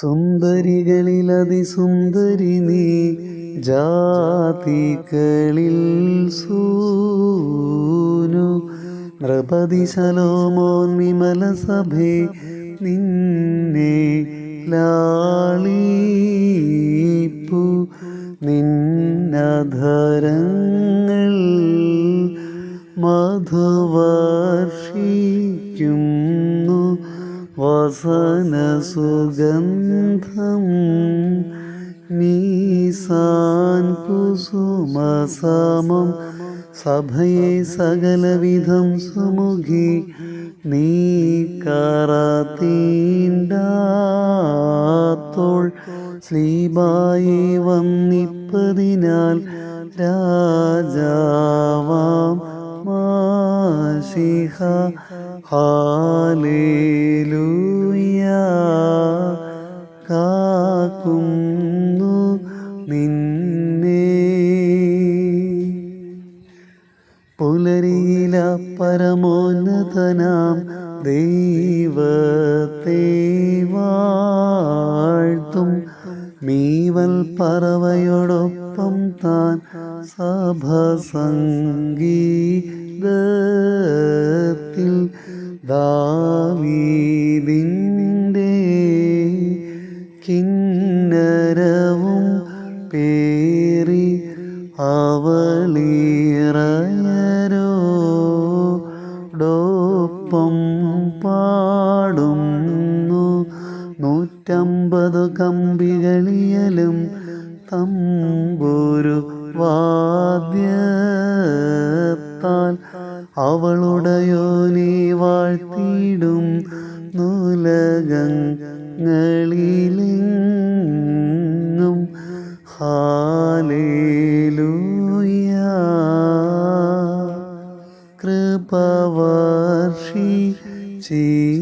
സുന്ദരികളിലതിസുന്ദരി നീ ജാതികളിൽ സൂനു. നൃപതി ശലോമോൻ വിമല സഭേ നിന്നെ ലാളീപ്പു. നിന്നധരങ്ങൾ മധുവർഷിക്കുന്നു വസന സുഗന്ധം നീസാൻ കുസുമസമം സഭയെ സകലവിധം സുമുഖി നീ കറതീണ്ടാത്തോൾ സ്ലീബായി വന്നിപ്പതിനാൽ രാജാവാം ഹാലേലൂയ. കാക്കുന്നു നിന്നെ. പുലരിയില പരമോന്നതനാം ദൈവത്തെ വാഴ്ത്തും. മീവൽ പറവയോടൊപ്പം താൻ സഭ സംഗീതത്തിൽ ദാവീദിന്റെ കിന്നരവും പേറി അവളിറയരോടൊപ്പം പാടുന്നു. നൂറ്റമ്പത് കമ്പികളിയലും തമ്പൊരു വാദ്യത്താൽ അവളുടെയോനെ വാഴ്ത്തിയിടും നൂലകങ്ങളിലെങ്ങും. ഹാലേലൂയ. കൃപവർഷി ചീ